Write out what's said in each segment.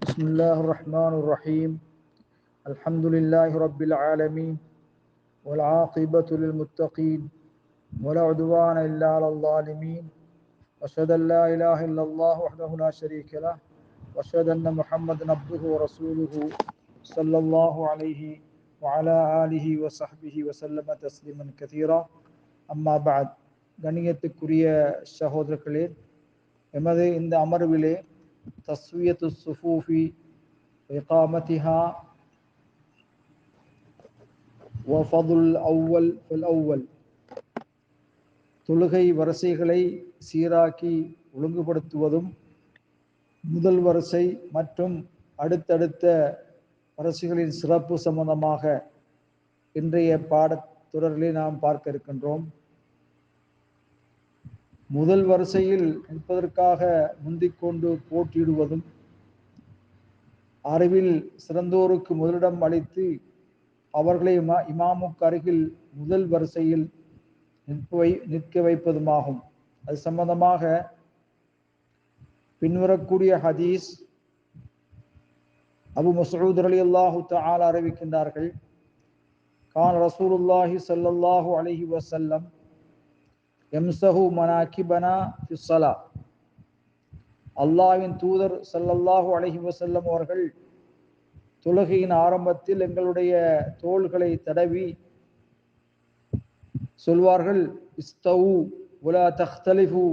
بسم الله الرحمن الرحيم. الحمد لله رب العالمين والعاقبة للمتقين ولا عدوان إلا على الظالمين. وأشهد أن لا إله إلا الله وحده لا شريك له. وأشهد أن محمدا عبده ورسوله صلى الله عليه وعلى آله وصحبه وسلم تسليما كثيرا. أما بعد கணியத்துக்குரிய சகோதரர்களே إن இந்த بليه தஸ்வியத்து சுஃபூஃபி இகாமத்திஹா وفضل அவ்வல் ஃபல் அவ்வல். தொழுகை வரிசைகளை சீராக்கி ஒழுங்குபடுத்துவதும் முதல் வரிசை மற்றும் அடுத்தடுத்த வரிசைகளின் சிறப்பு சம்பந்தமாக இன்றைய பாடத்தொடரிலே நாம் பார்க்க இருக்கின்றோம். முதல் வரிசையில் நிற்பதற்காக முந்திக்கொண்டு போட்டியிடுவதும் அறிவில் சிறந்தோருக்கு முதலிடம் அளித்து அவர்களை இமா இமாமுக்கு அருகில் முதல் வரிசையில் நிற்ப வை நிற்க வைப்பதுமாகும். அது சம்பந்தமாக பின்வரக்கூடிய ஹதீஸ் அபு மசூத் அலி அல்லாஹு தாலா அறிவிக்கின்றார்கள். கான் ரசூலுல்லாஹி சல்லாஹூ அலஹி வசல்லம் எம்சஹு மனாக்கிபனா ஃபிஸ்ஸலா அல்லாவின் தூதர் சல்லல்லாஹு அலஹி வசல்லம் அவர்கள் தொழுகையின் ஆரம்பத்தில் எங்களுடைய தோள்களை தடவி சொல்வார்கள் இஸ்தவு உலா தஹ்தலிஃபு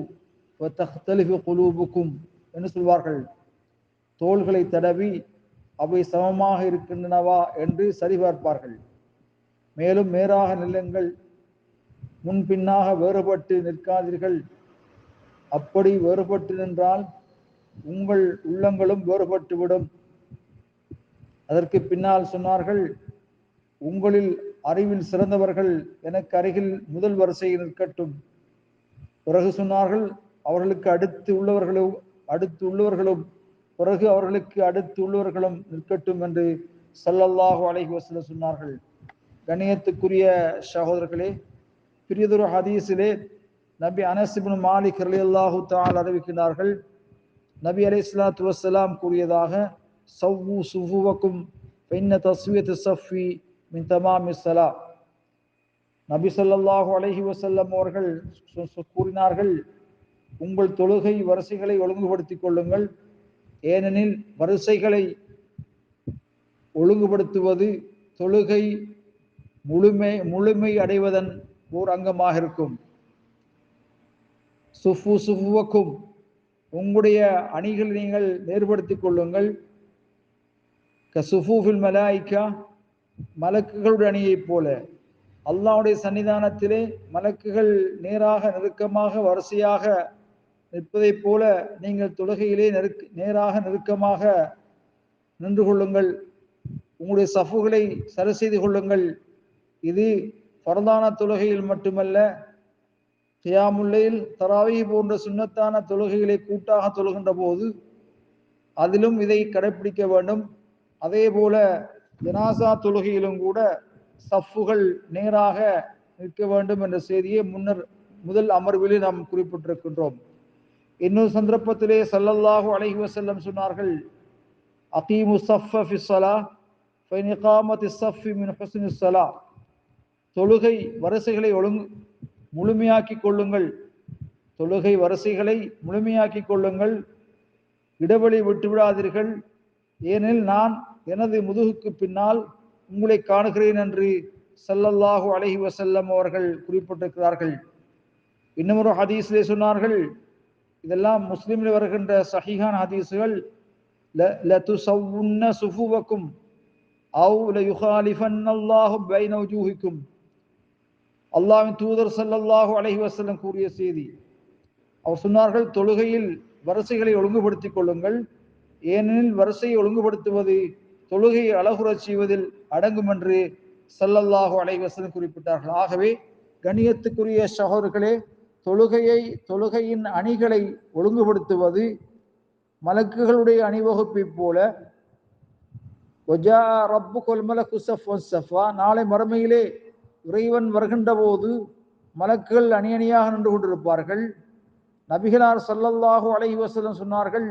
வ தஹ்தலிஃபு குலூபுக்கும் என்று சொல்வார்கள். தோள்களை தடவி அவை சமமாக இருக்கின்றனவா? என்று சரிபார்ப்பார்கள். மேலும் மேலாக நிலங்கள் முன்பின்னாக வேறுபட்டு நிற்காதீர்கள். அப்படி வேறுபட்டு நின்றால் உங்கள் உள்ளங்களும் வேறுபட்டுவிடும் அதற்கு பின்னால் சொன்னார்கள் உங்களில் அறிவில் சிறந்தவர்கள் எனக்கு அருகில் முதல் வரிசையில் நிற்கட்டும். பிறகு சொன்னார்கள் அவர்களுக்கு அடுத்து உள்ளவர்களும் அடுத்து உள்ளவர்களும் பிறகு அவர்களுக்கு அடுத்து உள்ளவர்களும் நிற்கட்டும் என்று சல்லல்லாஹு அலைஹி வசல சொன்னார்கள். கணியத்துக்குரிய சகோதரர்களே பிரியதொரு ஹதீஸிலே நபி அனசிபின் மாலிக் அலி அல்லாஹு தால் அறிவிக்கிறார்கள் நபி அலி இஸ்லாத்து வசலாம் கூறியதாக சவ்வு சுஃபுவக்கும் பெண்ண தஸ்வியத் சஃபி மின் தமாமி சலா நபி சொல்லாஹு அலஹி வசல்லம் அவர்கள் கூறினார்கள் உங்கள் தொழுகை வரிசைகளை ஒழுங்குபடுத்திக் கொள்ளுங்கள். ஏனெனில் வரிசைகளை ஒழுங்குபடுத்துவது தொழுகை முழுமை முழுமை அடைவதன் ஓர் அங்கமாக இருக்கும். சுஃபு சுஃபுவக்கும். உங்களுடைய அணிகள் நீங்கள் நேர்படுத்திக் கொள்ளுங்கள். கசுஃபூஃபில் மலாய்க்கா மலக்குகளுடைய அணியைப் போல. அல்லாவுடைய சன்னிதானத்திலே மலக்குகள் நேராக நெருக்கமாக வரிசையாக நிற்பதைப் போல நீங்கள் தொழுகையிலே நெருக்க நேராக நெருக்கமாக நின்று கொள்ளுங்கள். உங்களுடைய சஃபுகளை சரி செய்து கொள்ளுங்கள். இது பரதான தொழுகையில் மட்டுமல்ல கியாமுல்லையில் தராவி போன்ற சுண்ணத்தான தொழுகைகளை கூட்டாக தொழுகின்ற போது அதிலும் இதை கடைபிடிக்க வேண்டும். அதே போல ஜனாசா தொழுகையிலும் கூட சஃப்புகள் நேராக நிற்க வேண்டும் என்ற செய்தியை முன்னர் முதல் அமர்விலே நாம் குறிப்பிட்டிருக்கின்றோம். இன்னொரு சந்தர்ப்பத்திலே சல்லல்லாஹு அலஹி வசல்லம் சொன்னார்கள் அகீமு சஃப ஃபி ஸலா ஃபைன் இகாமத்தி ஸஃபி மின் ஹுஸ்னி ஸலா. தொழுகை வரிசைகளை ஒழுங்கு முழுமையாக்கி கொள்ளுங்கள். தொழுகை வரிசைகளை முழுமையாக்கி கொள்ளுங்கள். இடைவெளி விட்டுவிடாதீர்கள். ஏனெனில் நான் எனது முதுகுக்கு பின்னால் உங்களை காணுகிறேன் என்று சல்லல்லாஹு அலஹி வசல்லம் அவர்கள் குறிப்பிட்டிருக்கிறார்கள். இன்னமொரு ஹதீஸிலே சொன்னார்கள். இதெல்லாம் முஸ்லீமில் வருகின்ற சஹிஹான் ஹதீஸுகள். சுஃபுவக்கும் அவு யுகாலிஃபன்னல்லாஹு அல்லாஹு வஜூஹிக்கும். அல்லாவின் தூதர் சல்லல்லாஹு அலஹி வசல்லம் கூறிய செய்தி அவர் சொன்னார்கள் தொழுகையில் வரிசைகளை ஒழுங்குபடுத்திக் கொள்ளுங்கள். ஏனெனில் வரிசையை ஒழுங்குபடுத்துவது தொழுகையை அழகுறச் செய்வதில் அடங்கும் என்று சல்லல்லாஹு அலை வசல்லம் குறிப்பிட்டார்கள். ஆகவே கணியத்துக்குரிய சகோதர்களே தொழுகையை தொழுகையின் அணிகளை ஒழுங்குபடுத்துவது மலக்குகளுடைய அணிவகுப்பை போல. ரப்பு குசஃப் சஃபா நாளை மறுமையிலே இறைவன் வருகின்ற போது மலக்குகள் அணி அணியாக நின்று கொண்டிருப்பார்கள். நபிகளார் சல்லல்லாஹு அலை வசலம் சொன்னார்கள்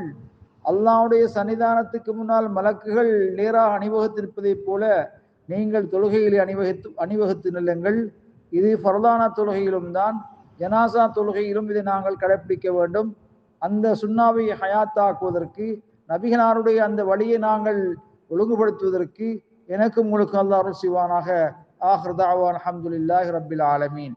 அல்லாவுடைய சன்னிதானத்துக்கு முன்னால் மலக்குகள் நேராக அணிவகுத்திருப்பதைப் போல நீங்கள் தொழுகையிலே அணிவகுத்து அணிவகுத்து நில்லுங்கள். இது ஃபர்தானா தொழுகையிலும் தான் ஜனாசா தொழுகையிலும் இதை நாங்கள் கடைப்பிடிக்க வேண்டும். அந்த சுண்ணாவை ஹயாத்தாக்குவதற்கு நபிகனாருடைய அந்த வழியை நாங்கள் ஒழுங்குபடுத்துவதற்கு எனக்கும் உங்களுக்கு சிவானாக آخر دعوة الحمد لله رب العالمين.